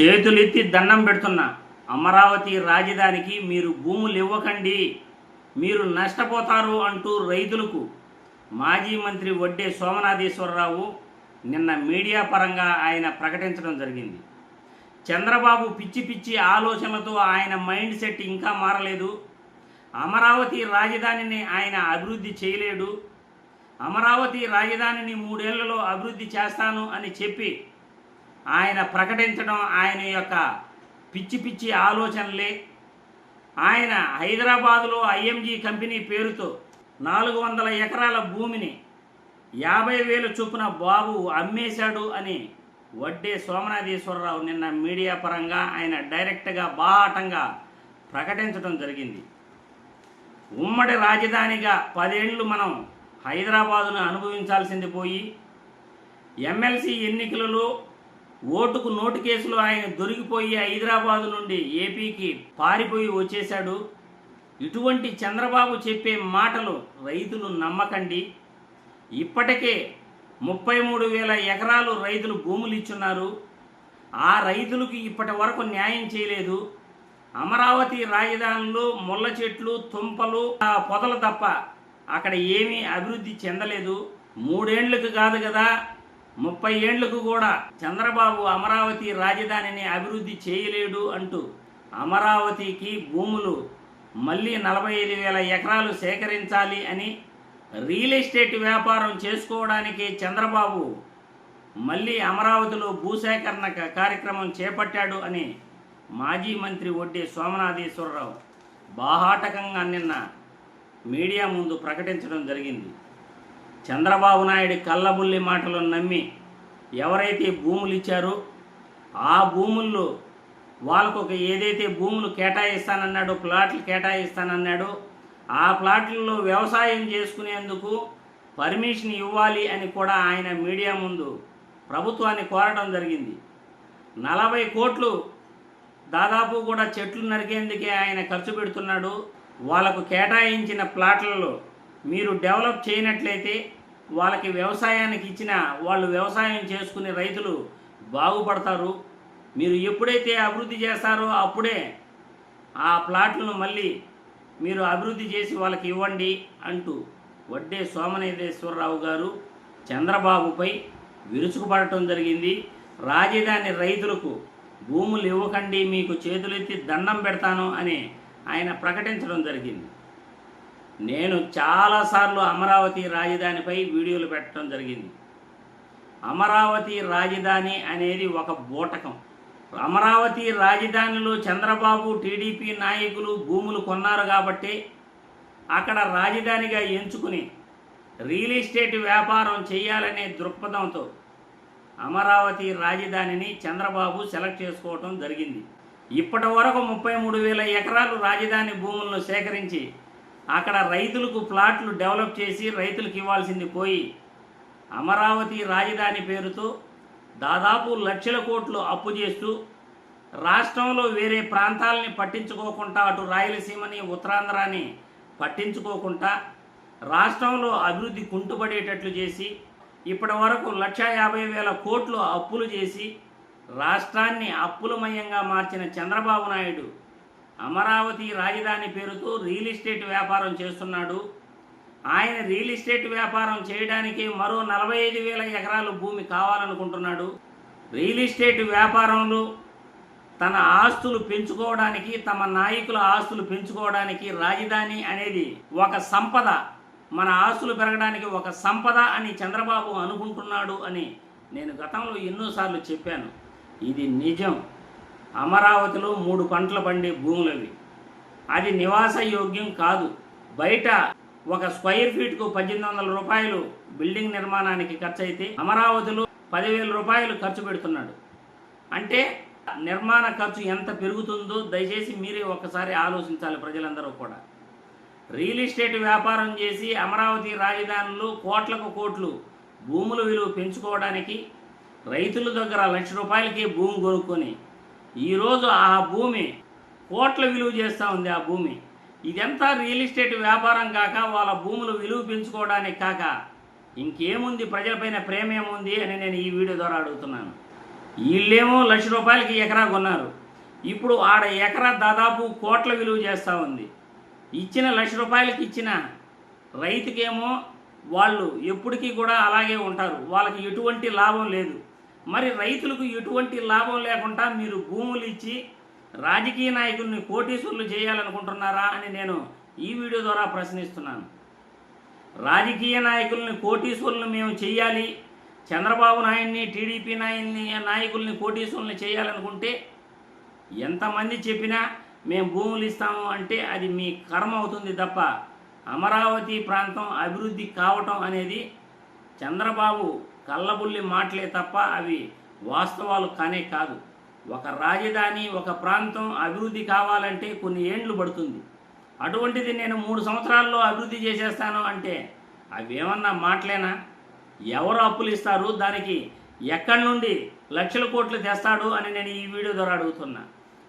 చేతులెత్తి దండం పెడుతున్నా. అమరావతి రాజధానికి మీరు భూములు ఇవ్వకండి. మీరు నష్టపోతారు అంటూ రైతులకు మాజీ మంత్రి వడ్డే సోమనాథేశ్వరరావు నిన్న మీడియా పరంగా ఆయన ప్రకటించడం జరిగింది. చంద్రబాబు పిచ్చి పిచ్చి ఆలోచనలతో ఆయన మైండ్ సెట్ ఇంకా మారలేదు. అమరావతి రాజధానిని ఆయన అభివృద్ధి చేయలేడు. అమరావతి రాజధానిని మూడేళ్ళలో అభివృద్ధి చేస్తాను అని చెప్పి ఆయన ప్రకటించడం ఆయన యొక్క పిచ్చి పిచ్చి ఆలోచనలే. ఆయన హైదరాబాదులో ఐఎంజీ కంపెనీ పేరుతో నాలుగు వందల ఎకరాల భూమిని యాభై వేలు చొప్పున బాబు అమ్మేశాడు అని వడ్డే సోమనాథేశ్వరరావు నిన్న మీడియా పరంగా ఆయన డైరెక్ట్గా బాహాటంగా ప్రకటించడం జరిగింది. ఉమ్మడి రాజధానిగా పదేళ్ళు మనం హైదరాబాదును అనుభవించాల్సింది పోయి ఎమ్మెల్సీ ఎన్నికలలో ఓటుకు నోటు కేసులో ఆయన దొరికిపోయి హైదరాబాదు నుండి ఏపీకి పారిపోయి వచ్చేశాడు. ఇటువంటి చంద్రబాబు చెప్పే మాటలు రైతులు నమ్మకండి. ఇప్పటికే ముప్పై మూడు వేల ఎకరాలు రైతులు భూములు ఇచ్చున్నారు. ఆ రైతులకు ఇప్పటి వరకు న్యాయం చేయలేదు. అమరావతి రాజధానిలో ముళ్ళ చెట్లు తుంపలు ఆ పొదలు తప్ప అక్కడ ఏమీ అభివృద్ధి చెందలేదు. మూడేండ్లకు కాదు కదా ముప్పై ఏండ్లకు కూడా చంద్రబాబు అమరావతి రాజధానిని అభివృద్ధి చేయలేడు అంటూ అమరావతికి భూములు మళ్ళీ నలభై ఐదు వేల ఎకరాలు సేకరించాలి అని రియల్ ఎస్టేట్ వ్యాపారం చేసుకోవడానికి చంద్రబాబు మళ్ళీ అమరావతిలో భూసేకరణ కార్యక్రమం చేపట్టాడు అని మాజీ మంత్రి ఒడ్డి సోమనాథేశ్వరరావు బాహాటకంగా నిన్న మీడియా ముందు ప్రకటించడం జరిగింది. చంద్రబాబు నాయుడు కళ్ళబుల్లి మాటలను నమ్మి ఎవరైతే భూములు ఇచ్చారో ఆ భూముల్లో వాళ్ళకు ఒక ఏదైతే భూములు కేటాయిస్తానన్నాడో ప్లాట్లు కేటాయిస్తానన్నాడో ఆ ప్లాట్లలో వ్యవసాయం చేసుకునేందుకు పర్మిషన్ ఇవ్వాలి అని కూడా ఆయన మీడియా ముందు ప్రభుత్వాన్ని కోరడం జరిగింది. నలభై కోట్లు దాదాపు కూడా చెట్లు నరికేందుకే ఆయన ఖర్చు పెడుతున్నాడు. వాళ్ళకు కేటాయించిన ప్లాట్లలో మీరు డెవలప్ చేయనట్లయితే వాళ్ళకి వ్యవసాయానికి ఇచ్చిన వాళ్ళు వ్యవసాయం చేసుకునే రైతులు బాగుపడతారు. మీరు ఎప్పుడైతే అభివృద్ధి చేస్తారో అప్పుడే ఆ ప్లాట్లను మళ్ళీ మీరు అభివృద్ధి చేసి వాళ్ళకి ఇవ్వండి అంటూ వడ్డే సోమనేశ్వరరావు గారు చంద్రబాబుపై విరుచుకుపడటం జరిగింది. రాజధాని రైతులకు భూములు ఇవ్వకండి మీకు చేతులెత్తి దండం పెడతాను అని ఆయన ప్రకటించడం జరిగింది. నేను చాలాసార్లు అమరావతి రాజధానిపై వీడియోలు పెట్టడం జరిగింది. అమరావతి రాజధాని అనేది ఒక బూటకం. అమరావతి రాజధానిలో చంద్రబాబు టీడీపీ నాయకులు భూములు కొన్నారు కాబట్టి అక్కడ రాజధానిగా ఎంచుకుని రియల్ ఎస్టేట్ వ్యాపారం చేయాలనే దృక్పథంతో అమరావతి రాజధానిని చంద్రబాబు సెలెక్ట్ చేసుకోవటం జరిగింది. ఇప్పటి వరకు ముప్పై మూడు వేల ఎకరాలు రాజధాని భూములను సేకరించి అక్కడ రైతులకు ప్లాట్లు డెవలప్ చేసి రైతులకు ఇవ్వాల్సింది పోయి అమరావతి రాజధాని పేరుతో దాదాపు లక్షల కోట్లు అప్పు చేస్తూ రాష్ట్రంలో వేరే ప్రాంతాలని పట్టించుకోకుండా అటు రాయలసీమని ఉత్తరాంధ్రాని పట్టించుకోకుండా రాష్ట్రంలో అభివృద్ధి కుంటుపడేటట్లు చేసి ఇప్పటి వరకు లక్ష యాభై వేల కోట్లు అప్పులు చేసి రాష్ట్రాన్ని అప్పులమయంగా మార్చిన చంద్రబాబు నాయుడు అమరావతి రాజధాని పేరుతో రియల్ ఎస్టేట్ వ్యాపారం చేస్తున్నాడు. ఆయన రియల్ ఎస్టేట్ వ్యాపారం చేయడానికి మరో నలభై ఐదు వేల ఎకరాలు భూమి కావాలనుకుంటున్నాడు. రియల్ ఎస్టేట్ వ్యాపారంలో తన ఆస్తులు పెంచుకోవడానికి తమ నాయకుల ఆస్తులు పెంచుకోవడానికి రాజధాని అనేది ఒక సంపద. మన ఆస్తులు పెరగడానికి ఒక సంపద అని చంద్రబాబు అనుకుంటున్నాడు అని నేను గతంలో ఎన్నోసార్లు చెప్పాను. ఇది నిజం. అమరావతిలో మూడు పంటలు పండే భూములవి. అది నివాస యోగ్యం కాదు. బయట ఒక స్క్వైర్ ఫీట్కు పద్దెనిమిది వందల రూపాయలు బిల్డింగ్ నిర్మాణానికి ఖర్చు అయితే అమరావతిలో పదివేల రూపాయలు ఖర్చు పెడుతున్నాడు. అంటే నిర్మాణ ఖర్చు ఎంత పెరుగుతుందో దయచేసి మీరే ఒక్కసారి ఆలోచించాలి ప్రజలందరూ కూడా. రియల్ ఎస్టేట్ వ్యాపారం చేసి అమరావతి రాజధానిలో కోట్లకు కోట్లు భూముల విలువ పెంచుకోవడానికి రైతుల దగ్గర లక్ష రూపాయలకే భూమి కొనుక్కొని ఈరోజు ఆ భూమి కోట్ల విలువ చేస్తూ ఉంది ఆ భూమి. ఇదంతా రియల్ ఎస్టేట్ వ్యాపారం కాక వాళ్ళ భూములు విలువ పెంచుకోవడానికి కాక. ఇంకేముంది? ప్రజలపైన ప్రేమ ఏముంది అని నేను ఈ వీడియో ద్వారా అడుగుతున్నాను. వీళ్ళేమో లక్ష రూపాయలకి ఎకరా కొన్నారు. ఇప్పుడు ఆడ ఎకరా దాదాపు కోట్ల విలువ చేస్తూ ఉంది. ఇచ్చిన లక్ష రూపాయలకి ఇచ్చిన రైతుకేమో వాళ్ళు ఎప్పటికీ కూడా అలాగే ఉంటారు. వాళ్ళకి ఎటువంటి లాభం లేదు. మరి రైతులకు ఎటువంటి లాభం లేకుండా మీరు భూములు ఇచ్చి రాజకీయ నాయకుల్ని కోటీశ్వరులు చేయాలనుకుంటున్నారా అని నేను ఈ వీడియో ద్వారా ప్రశ్నిస్తున్నాను. రాజకీయ నాయకుల్ని కోటీశ్వరులను మేము చేయాలి. చంద్రబాబు నాయుడిని టీడీపీ నాయుడిని నాయకుల్ని కోటీశ్వరుల్ని చేయాలనుకుంటే ఎంతమంది చెప్పినా మేము భూములు ఇస్తాము అంటే అది మీ కర్మ అవుతుంది తప్ప అమరావతి ప్రాంతం అభివృద్ధి కావటం అనేది చంద్రబాబు కళ్ళబుల్లి మాటలే తప్ప అవి వాస్తవాలు కానే కాదు. ఒక రాజధాని ఒక ప్రాంతం అభివృద్ధి కావాలంటే కొన్ని ఏండ్లు పడుతుంది. అటువంటిది నేను మూడు సంవత్సరాల్లో అభివృద్ధి చేసేస్తాను అంటే అవేమన్నా మాటలేనా? ఎవరు అప్పులు ఇస్తారు? దానికి ఎక్కడి నుండి లక్షల కోట్లు తెస్తాడు అని నేను ఈ వీడియో ద్వారా అడుగుతున్నా.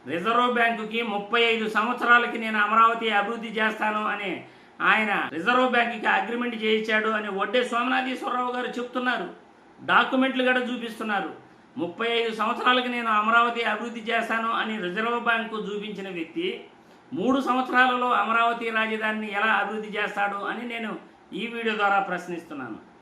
రిజర్వ్ బ్యాంకుకి ముప్పై ఐదు సంవత్సరాలకి నేను అమరావతి అభివృద్ధి చేస్తాను అనే ఆయన రిజర్వ్ బ్యాంకుకి అగ్రిమెంట్ చేయించాడు అని వడ్డే సోమనాథీశ్వరరావు గారు చెప్తున్నారు. డాక్యుమెంట్లు కూడా చూపిస్తున్నారు. ముప్పై ఐదు సంవత్సరాలకి నేను అమరావతి అభివృద్ధి చేశాను అని రిజర్వ్ బ్యాంకు చూపించిన వ్యక్తి మూడు సంవత్సరాలలో అమరావతి రాజధానిని ఎలా అభివృద్ధి చేస్తాడు అని నేను ఈ వీడియో ద్వారా ప్రశ్నిస్తున్నాను.